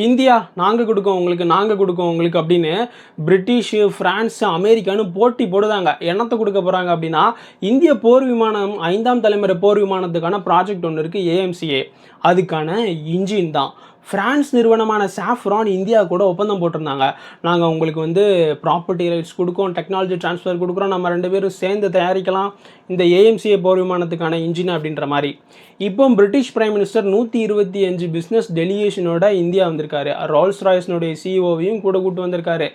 India நாங்கள் கொடுக்கோம் உங்களுக்கு நாங்கள் கொடுக்கோம் உங்களுக்கு அப்படின்னு பிரிட்டிஷு ஃப்ரான்ஸு அமெரிக்கான்னு போட்டி போடுதாங்க. என்னத்தை கொடுக்க போகிறாங்க அப்படின்னா இந்திய போர் விமானம் ஐந்தாம் தலைமுறை போர் விமானத்துக்கான ப்ராஜெக்ட் ஒன்று இருக்குது ஏஎம்சிஏ அதுக்கான இன்ஜின் தான். ஃப்ரான்ஸ் நிறுவனமான சாஃப்ரான் இந்தியா கூட ஒப்பந்தம் போட்டிருந்தாங்க. நாங்கள் உங்களுக்கு வந்து ப்ராப்பர்ட்டி ரைட்ஸ் கொடுக்கோம் டெக்னாலஜி ட்ரான்ஸ்ஃபர் கொடுக்குறோம் நம்ம ரெண்டு பேரும் சேர்ந்து தயாரிக்கலாம். இந்த ஏஎம்சிஏ போர் விமானத்துக்கான இன்ஜின் அப்படின்ற மாதிரி. இப்போ பிரிட்டிஷ் பிரைம் மினிஸ்டர் நூற்றி இருபத்தி அஞ்சு பிஸ்னஸ் டெலிகேஷனோட இந்தியா வந்திருக்காரு. ரோல்ஸ் ராய்ஸ்னுடைய சிஇஓவையும் கூட கூட்டு வந்திருக்காரு.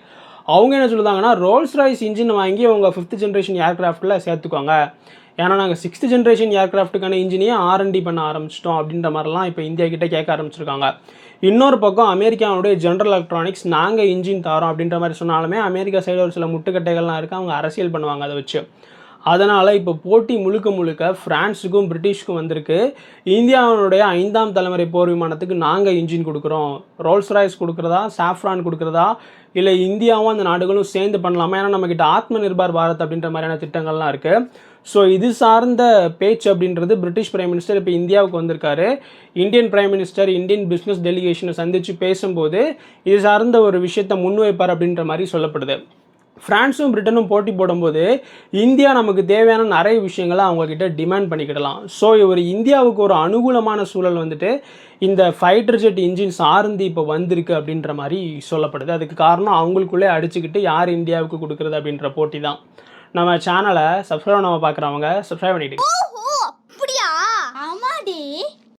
அவங்க என்ன சொல்லுதாங்கன்னா ரோல்ஸ் ராய்ஸ் இன்ஜின் வாங்கி அவங்க ஃபிஃப்த் ஜென்ரேஷன் ஏர்கிராஃப்டில் சேர்த்துக்கோங்க. ஏன்னா நாங்கள் சிக்ஸ்த் ஜென்ரேஷன் ஏர்க்ராஃப்ட்டுக்கான இன்ஜினியை ஆர்என்டி பண்ண ஆரம்பிச்சிட்டோம் அப்படின்ற மாதிரிலாம் இப்போ இந்தியா கிட்டே கேட்க ஆரம்பிச்சிருக்காங்க. இன்னொரு பக்கம் அமெரிக்காவுடைய ஜென்ரல் எலக்ட்ரானிக்ஸ் நாங்கள் இன்ஜின் தரோம் அப்படின்ற மாதிரி சொன்னாலுமே அமெரிக்கா சைடு ஒரு சில முட்டுக்கட்டைகள்லாம் இருக்குது அவங்க அரசியல் பண்ணுவாங்க அதை வச்சு. அதனால் இப்போ போட்டி முழுக்க முழுக்க ஃப்ரான்ஸுக்கும் பிரிட்டிஷ்க்கும் வந்திருக்கு. இந்தியாவினுடைய ஐந்தாம் தலைமுறை போர் விமானத்துக்கு நாங்கள் இன்ஜின் கொடுக்குறோம். ரோல்ஸ் ராய்ஸ் கொடுக்குறதா? சாஃப்ரான் கொடுக்குறதா? இல்லை இந்தியாவும் அந்த நாடுகளும் சேர்ந்து பண்ணலாமா? ஏன்னா நம்மக்கிட்ட ஆத்ம நிர்பார் பாரத் அப்படின்ற மாதிரியான திட்டங்கள்லாம் இருக்குது ஸோ இது சார்ந்த பேச்சு அப்படின்றது பிரிட்டிஷ் பிரைம் மினிஸ்டர் இப்போ இந்தியாவுக்கு வந்திருக்காரு. Indian prime minister Indian business டெலிகேஷனை சந்தித்து பேசும்போது இது சார்ந்த ஒரு விஷயத்தை முன்வைப்பார் அப்படின்ற மாதிரி சொல்லப்படுது. ஃப்ரான்ஸும் பிரிட்டனும் போட்டி போடும்போது இந்தியா நமக்கு தேவையான நிறைய விஷயங்களை அவங்கக்கிட்ட டிமாண்ட் பண்ணிக்கிடலாம். ஸோ ஒரு இந்தியாவுக்கு ஒரு அனுகூலமான சூழல் வந்துட்டு இந்த ஃபைட்டர் ஜெட் இன்ஜின் சார்ந்து இப்போ வந்திருக்கு அப்படின்ற மாதிரி சொல்லப்படுது. அதுக்கு காரணம் அவங்களுக்குள்ளே அடிச்சுக்கிட்டு யார் இந்தியாவுக்கு கொடுக்குறது அப்படின்ற போட்டி தான். நம்ம சேனலை சப்ஸ்கிரைப் நம்ம பார்க்குறவங்க சப்ஸ்கிரைப் பண்ணிட்டு